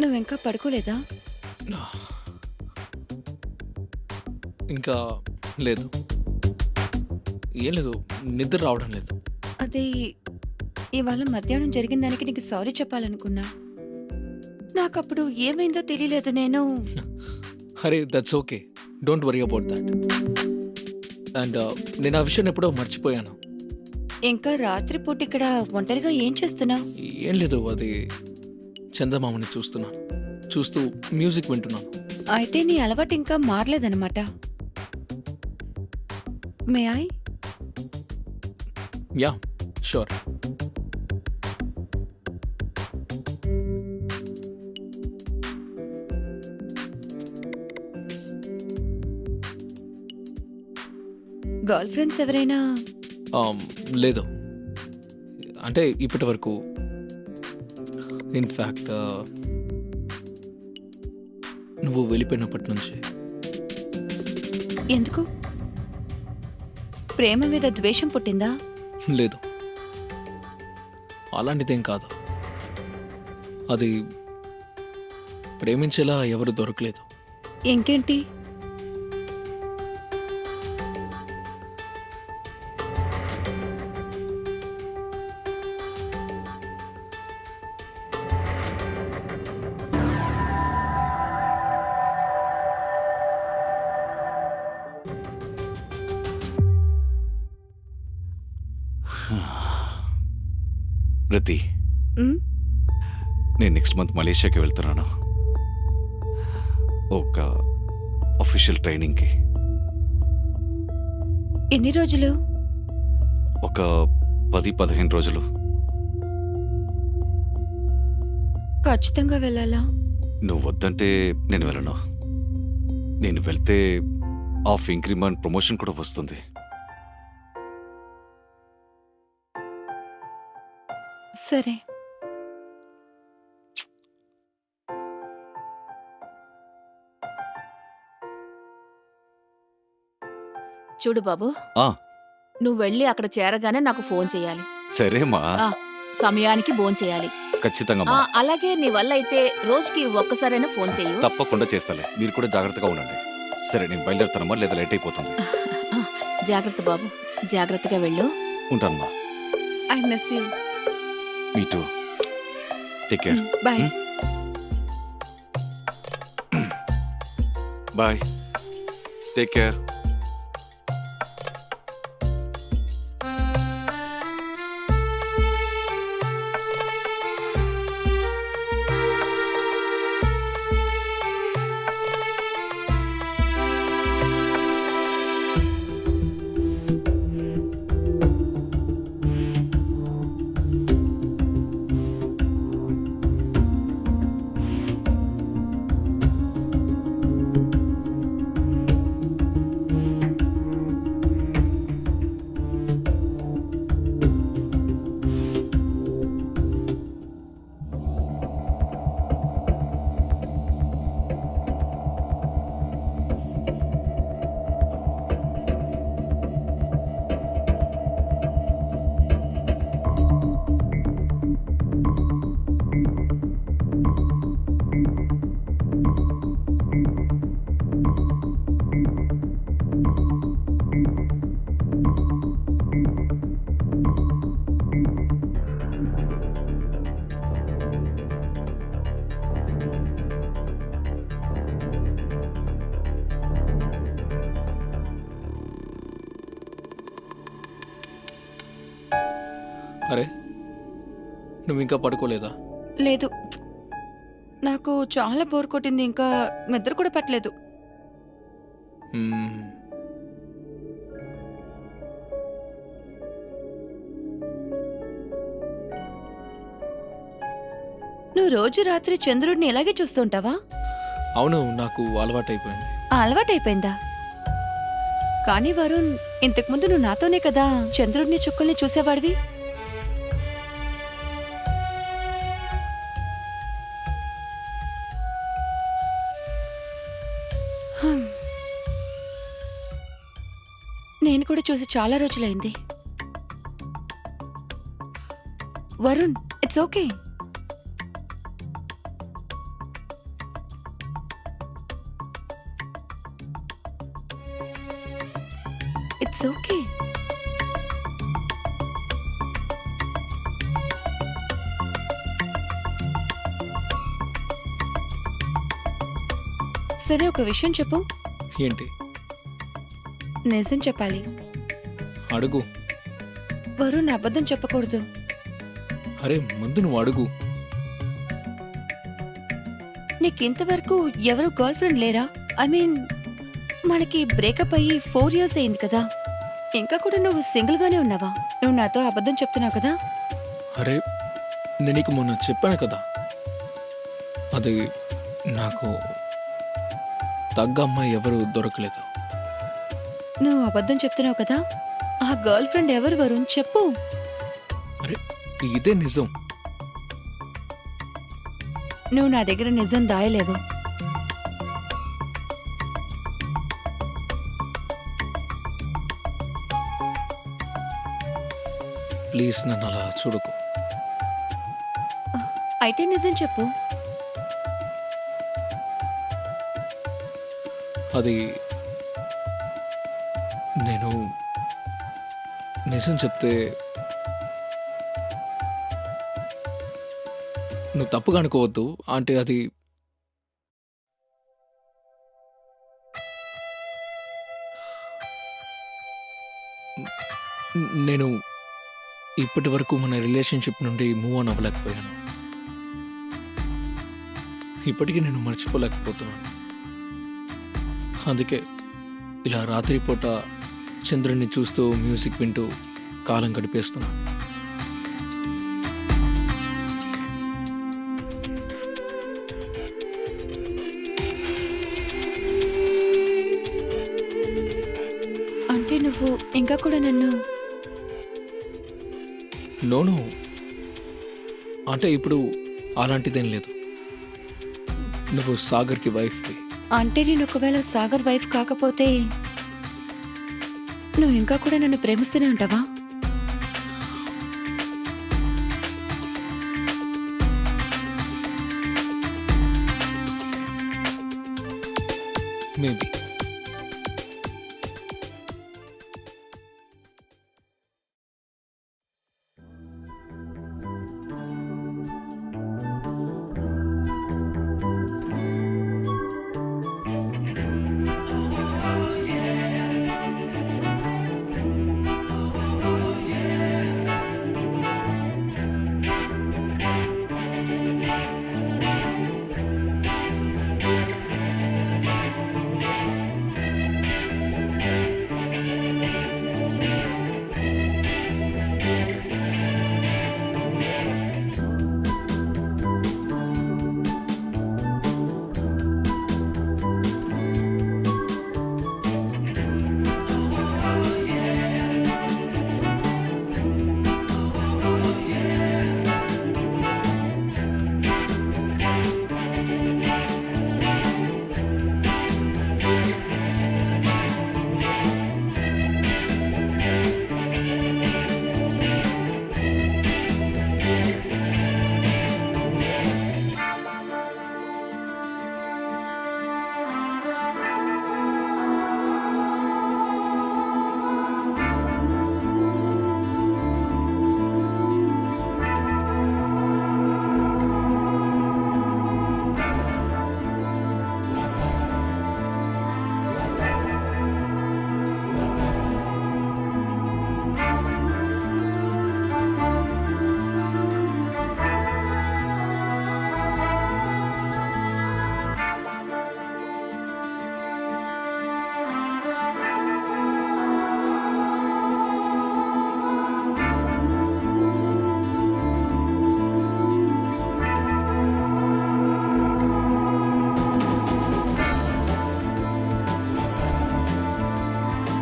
నువ్వు ఇంకా పడుకోలేదా ఇంకా లేదు. ఏం లేదు నిద్ర రావడం లేదు. అది ఇవాళ మధ్యాహ్నం జరిగిన దానికి నీకు సారీ చెప్పాలనుకున్నా. నాకు అప్పుడు ఏమైందో తెలియలేదు నేను. అరే that's okay don't worry about that and నేను ఆ విషయం ఎప్పుడో మర్చిపోయాను. ఇంకా రాత్రిపూట ఇక్కడ ఒంటరిగా ఏం చేస్తున్నావు ఏం లేదు అది చందమామని చూస్తున్నాను. చూస్తూ మ్యూజిక్ వింటున్నాను. అయితే నీ అలవాటు ఇంకా మారలేదన్నమాట. May I yeah sure. Girl friends ఎవరైనా లేదు. అంటే ఇప్పటి వరకు ఇన్ఫ్యాక్ట్ నువ్వు వెళ్ళిపోయినప్పటి నుంచి. ఎందుకు? ప్రేమ మీద ద్వేషం పుట్టిందా? లేదు. అలాంటిదేం కాదు. అది ప్రేమించేలా ఎవరు దొరకలేదు. ఇంకేంటి? రతి. నేను నెక్స్ట్ మంత్ మలేషియాకి వెళ్తున్నాను. ఒక అఫీషియల్ ట్రైనింగ్కి ఎన్ని రోజులు? ఒక పది పదిహేను రోజులు. ఖచ్చితంగా వెళ్ళాలా? నువ్వు వద్దంటే నేను వెళ్ళను. నేను వెళ్తే ఆఫ్ ఇంక్రిమెంట్ ప్రమోషన్ కూడా వస్తుంది. సరే. చూడు బాబు. ఆ, నువ్వు వెళ్ళి అక్కడ చేరగానే నాకు ఫోన్ చేయాలి. సరేమా ఆ, సమయానికి ఫోన్ చేయాలి. ఖచ్చితంగా అలాగే నీ వల్ల అయితే రోజుకి ఒక్కసారైనా ఫోన్ చెయ్యు. తప్పకుండా చేస్తాలే. మీరు కూడా జాగ్రత్తగా ఉండండి. సరే నేను బయలుదేరుతానమ్మా లేదా లేట్ అయిపోతుంది. ఆ, జాగ్రత్త బాబు. జాగ్రత్తగా వెళ్ళు. ఉంటానమ్మా. I miss you. Me too. Take care. Mm, bye. Hmm? Bye. Take care. అరే నువ్వు ఇంకా పడుకోలేదా? లేదు. నాకు చాలా బోర్ కొట్టింది ఇంకా నిద్ర కూడా పట్టలేదు. మ్మ్. నువ్వు రోజు రాత్రి చంద్రుడిని ఇలాగే చూస్తుంటావా అవును నాకు అలవాటైపోయింది. ఆ అలవాటైపోయిందా? కానీ వరుణ్ ఇంతకుముందు నువ్వు నాతోనే కదా చంద్రుడిని చుక్కల్ని చూసేవాడివి? నేను కూడా చూసి చాలా రోజులైంది. Varun it's okay it's okay సరే ఒక విషయం చెప్పు. ఏంటి? నిజం చెప్పాలి. అడుగు. వరుణ్ అబద్ధం చెప్పకూడదు. అరే ముందు నువ్వు అడుగు. నీకు ఇంతవరకు ఎవరు గర్ల్ ఫ్రెండ్ లేరా? ఐ మీన్ మనకి బ్రేకప్ అయ్యి ఫోర్ ఇయర్స్ అయింది కదా. ఇంకా కూడా నువ్వు సింగిల్ గానే ఉన్నావా? నువ్వు నాతో అబద్ధం చెప్తున్నావు కదా? అరే నేను నీకు మొన్న చెప్పాను కదా. అది నాకు తగ్గ అమ్మాయి ఎవరు దొరకలేదు. నువ్వు అబద్ధం చెప్తున్నావు కదా ఆ గర్ల్ ఫ్రెండ్ ఎవరు వరుణ్? చెప్పు. అరే ఇదే నిజం. నువ్వు నా దగ్గర నిజం దాయలేవు. ప్లీజ్ నన్ను అలా చూడకు. అయితే నిజం చెప్పు. అది నేను నిజం చెప్తే నువ్వు తప్పుగా అనుకోవద్దు. అంటే అది నేను ఇప్పటి వరకు మన రిలేషన్షిప్ నుండి మూవ్ ఆన్ అవ్వలేకపోయాను. ఇప్పటికీ నేను మర్చిపోలేకపోతున్నాను. అందుకే ఇలా రాత్రిపూట చంద్రుడిని చూస్తూ మ్యూజిక్ వింటూ కాలం గడిపేస్తున్నా. అంటే నువ్వు ఇంకా కూడా నన్ను నోను అంటే ఇప్పుడు అలాంటిదేం లేదు. నువ్వు సాగర్కి వైఫ్వి అంటే నేను ఒకవేళ సాగర్ వైఫ్ కాకపోతే నువ్వు ఇంకా కూడా నన్ను ప్రేమిస్తూనే ఉంటావా? మేబీ